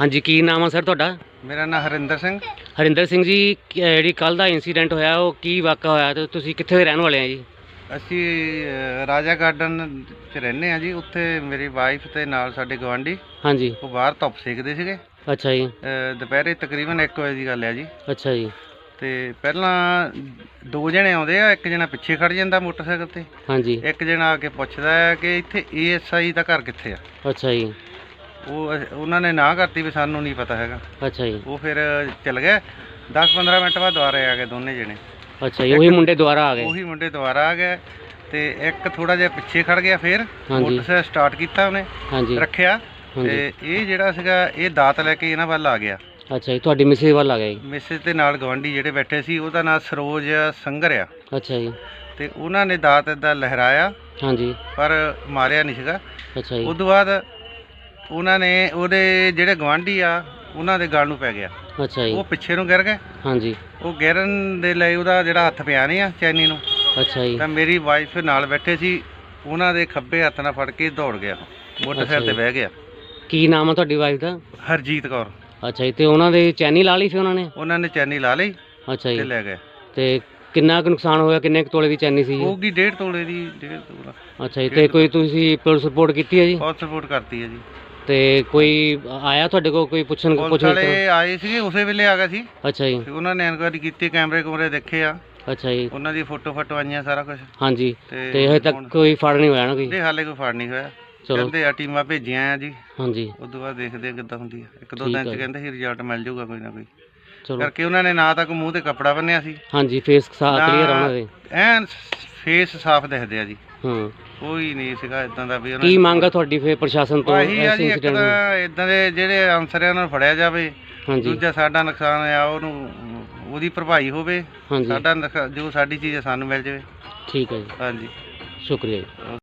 ਹਾਂਜੀ ਕੀ ਨਾਮ ਆ ਸਰ ਤੁਹਾਡਾ? ਮੇਰਾ ਨਾਮ ਹਰਿੰਦਰ ਸਿੰਘ। ਹਰਿੰਦਰ ਸਿੰਘ ਜੀ ਕੀ- ਜਿਹੜੀ ਕੱਲ ਦਾ ਇਨਸੀਡੈਂਟ ਹੋਇਆ ਉਹ ਕੀ ਵਾਕਾ ਹੋਇਆ ਤੇ ਤੁਸੀਂ ਕਿੱਥੇ ਦੇ ਰਹਿਣ ਵਾਲੇ ਆ ਜੀ? ਅਸੀਂ ਰਾਜਾ ਗਾਰਡਨ 'ਚ ਰਹਿੰਦੇ ਆ ਜੀ ਉੱਥੇ ਮੇਰੀ ਵਾਈਫ ਤੇ ਨਾਲ ਸਾਡੇ ਗਵਾਂਢੀ ਹਾਂਜੀ। ਉਹ ਬਾਹਰ ਧੁੱਪ ਸੇਕਦੇ ਸੀਗੇ। ਅੱਛਾ ਜੀ। ਦੁਪਹਿਰੇ ਤਕਰੀਬਨ 1 ਵਜੇ ਦੀ ਗੱਲ ਹੈ ਜੀ। ਅੱਛਾ ਜੀ। ਤੇ ਪਹਿਲਾਂ ਦੋ ਜਣੇ ਆਉਂਦੇ ਆ ਇੱਕ ਜਣਾ ਪਿੱਛੇ ਖੜ ਜਾਂਦਾ ਮੋਟਰਸਾਈਕਲ ਤੇ। ਹਾਂਜੀ। ਇੱਕ ਜਣਾ ਆ ਕੇ ਪੁੱਛਦਾ ਹੈ ਕਿ ਇੱਥੇ ਏਐਸਆਈ ਦਾ ਘਰ ਕਿੱਥੇ ਆ? ਅੱਛਾ ਜੀ। ਉਹ ਉਹਨਾਂ ਨੇ ਨਾ ਕਰਤੀ ਵੀ ਸਾਨੂੰ ਨਹੀਂ ਪਤਾ ਹੈਗਾ। ਅੱਛਾ ਜੀ। ਉਹ ਫਿਰ ਚੱਲ ਗਏ। 10-15 ਮਿੰਟ ਬਾਅਦ ਦੁਬਾਰਾ ਆ ਗਏ ਦੋਨੇ ਜਣੇ। ਅੱਛਾ ਜੀ ਉਹੀ ਮੁੰਡੇ ਦੁਬਾਰਾ ਆ ਗਏ। ਉਹੀ ਮੁੰਡੇ ਦੁਬਾਰਾ ਆ ਗਏ ਤੇ ਇੱਕ ਥੋੜਾ ਜਿਹਾ ਪਿੱਛੇ ਖੜ ਗਿਆ ਫਿਰ। ਮੋਟਰਸਾਈਕਲ ਸਟਾਰਟ ਕੀਤਾ ਉਹਨੇ ਹਾਂਜੀ। ਰੱਖਿਆ। ਤੇ ਇਹ ਜਿਹੜਾ ਸੀਗਾ ਇਹ ਦਾਤ ਲੈ ਕੇ ਇਹਨਾਂ ਵੱਲ ਆ ਗਿਆ। ਅੱਛਾ ਜੀ ਤੁਹਾਡੀ ਮਿਸਿਸ ਵੱਲ ਆ ਗਏ ਜੀ। ਮਿਸਿਸ ਦੇ ਨਾਲ ਗਵੰਡੀ ਜਿਹੜੇ ਬੈਠੇ ਸੀ ਉਹਦਾ ਨਾਮ ਸਰੋਜ ਸੰਗਰ ਆ। ਅੱਛਾ ਜੀ। ਤੇ ਉਹਨਾਂ ਨੇ ਦਾਤ ਏਦਾਂ ਲਹਿਰਾਇਆ। ਹਾਂਜੀ। ਪਰ ਮਾਰਿਆ ਨਹੀਂ ਸੀਗਾ। ਅੱਛਾ ਜੀ। ਉਸ ਤੋਂ ਬਾਅਦ ਉਹਨਾਂ ਨੇ ਉਹਦੇ ਜਿਹੜੇ ਗਵਾਂਢੀ ਆ ਉਹਨਾਂ ਦੇ ਗਲ ਨੂੰ ਪੈ ਗਿਆ। ਅੱਛਾ ਜੀ। ਉਹ ਪਿੱਛੇ ਨੂੰ ਗਿਰ ਗਏ। ਹਾਂਜੀ। ਉਹ ਗਿਰਨ ਦੇ ਲਈ ਉਹਦਾ ਜਿਹੜਾ ਹੱਥ ਪਿਆ ਨਹੀਂ ਆ ਚੈਨੀ ਨੂੰ। ਅੱਛਾ ਜੀ। ਤਾਂ ਮੇਰੀ ਵਾਈਫ ਨਾਲ ਬੈਠੇ ਸੀ ਉਹਨਾਂ ਦੇ ਖੱਬੇ ਹੱਥ ਨਾਲ ਫੜ ਕੇ ਦੌੜ ਗਿਆ ਮੋਟਰਸਾਈਕਲ ਤੇ। ਬਹਿ ਗਿਆ। ਕੀ ਨਾਮ ਆ ਤੁਹਾਡੀ ਵਾਈਫ ਦਾ? ਹਰਜੀਤ ਕੌਰ। ਅੱਛਾ ਜੀ ਤੇ ਉਹਨਾਂ ਦੇ ਚੈਨੀ ਲਾ ਲਈ ਸੀ ਉਹਨਾਂ ਨੇ? ਉਹਨਾਂ ਨੇ ਚੈਨੀ ਲਾ ਲਈ ਅੱਛਾ ਤੇ ਜੀ ਲੈ ਗਏ। ਤੇ ਕਿੰਨਾ ਕੁ ਨੁਕਸਾਨ ਹੋਇਆ ਕਿੰਨੇ ਕੁ ਤੋਲੇ ਦੀ ਚੈਨੀ ਸੀ ਜੀ? ਹੋਊਗੀ ਡੇਢ ਤੋਲੇ ਦੀ ਡੇਢ ਤੋਲਾ। ਅੱਛਾ ਜੀ ਤੇ ਕੋਈ ਤੁਸੀਂ ਪੁਲਿਸ ਰਿਪੋਰਟ ਕੀਤੀ ਹੈ ਜੀ? ਬਹੁਤ ਸਪੋਰਟ ਕਰਤੀ ਹੈ ਜੀ। ਤੇ ਕੋਈ ਆਇਆ ਤੁਹਾਡੇ ਕੋਲ ਕੋਈ ਪੁੱਛਣ ਪੁਲਿਸ ਪੁੱਛ ਵਾਲੇ ਆਏ ਸੀਗੇ ਉਸੇ ਵੇਲੇ ਆ ਗਏ ਸੀ। ਅੱਛਾ ਜੀ। ਤੇ ਉਹਨਾਂ ਨੇ ਇਨਕੁਆਇਰੀ ਕੀਤੀ ਕੈਮਰੇ ਕੁਮਰੇ ਦੇਖੇ ਆ। ਅੱਛਾ ਜੀ। ਉਹਨਾਂ ਦੀ ਫੋਟੋ ਫਟੋ ਆਈਆਂ ਸਾਰਾ ਕੁਝ ਹਾਂਜੀ। ਤੇ ਤੇ ਹਜੇ ਤੱਕ ਹੁਣ- ਕੋਈ ਫੜ ਨਹੀਂ ਹੋਇਆ ਨਾ ਕੋਈ? ਇਹ ਹਾਲੇ ਕੋਈ ਫੜ ਨਹੀਂ ਹੋਇਆ। ਚਲੋ। ਕਹਿੰਦੇ ਆ ਟੀਮਾਂ ਭੇਜੀਆਂ ਆ ਜੀ। ਹਾਂਜੀ। ਉਸ ਤੋਂ ਬਾਅਦ ਦੇਖਦੇ ਆ ਕਿੱਦਾਂ ਹੁੰਦੀ ਆ। ਇੱਕ ਦੋ ਠੀਕ ਦਿਨ ਆ ਚ ਜੀ। ਕਹਿੰਦੇ ਸੀ ਰਿਜ਼ਲਟ ਮਿਲ ਜਾਊਗਾ ਕੋਈ ਨਾ ਕੋਈ। ਚਲੋ। ਕਰਕੇ ਉਹਨਾਂ ਨੇ ਨਾ ਤਾਂ ਕੋਈ ਮੂੰਹ ਤੇ ਕੱਪੜਾ ਬੰਨਿਆ ਸੀ। ਹਾਂਜੀ ਫੇਸ ਕਲੀਅਰ ਉਹਨਾਂ ਦੇ। ਐਨ ਫੇਸ ਸਾਫ਼ ਦਿਖਦੇ ਆ ਜੀ। ਹਾਂ। ਕੋਈ ਨਹੀਂ ਸੀਗਾ ਇਦਾਂ ਦਾ ਵੀ ਉਹਨਾਂ ਕੀ ਮੰਗ ਆ ਤੁਹਾਡੀ ਫੇਰ ਪ੍ਰਸ਼ਾਸਨ ਤੋਂ ਆਹੀ ਆ ਜੀ ਇੱਕ ਨੂੰ ਤਾਂ ਇਦਾਂ ਦੇ ਜਿਹੜੇ ਅਨਸਰ ਆ ਉਹਨਾਂ ਨੂੰ ਫੜਿਆ ਜਾਵੇ। ਹਾਂਜੀ। ਦੂਜਾ ਸਾਡਾ ਨੁਕਸਾਨ ਆ ਉਹਨੂੰ ਉਹਦੀ ਭਰਪਾਈ ਹੋਵੇ। ਹਾਂਜੀ। ਸਾਡਾ ਨੁਕਸਾ- ਜੋ ਸਾਡੀ ਚੀਜ਼ ਆ ਸਾਨੂੰ ਮਿਲ ਜਾਵੇ। ਠੀਕ ਹੈ ਜੀ। ਹਾਂਜੀ। ਸ਼ੁਕਰੀਆ ਜੀ।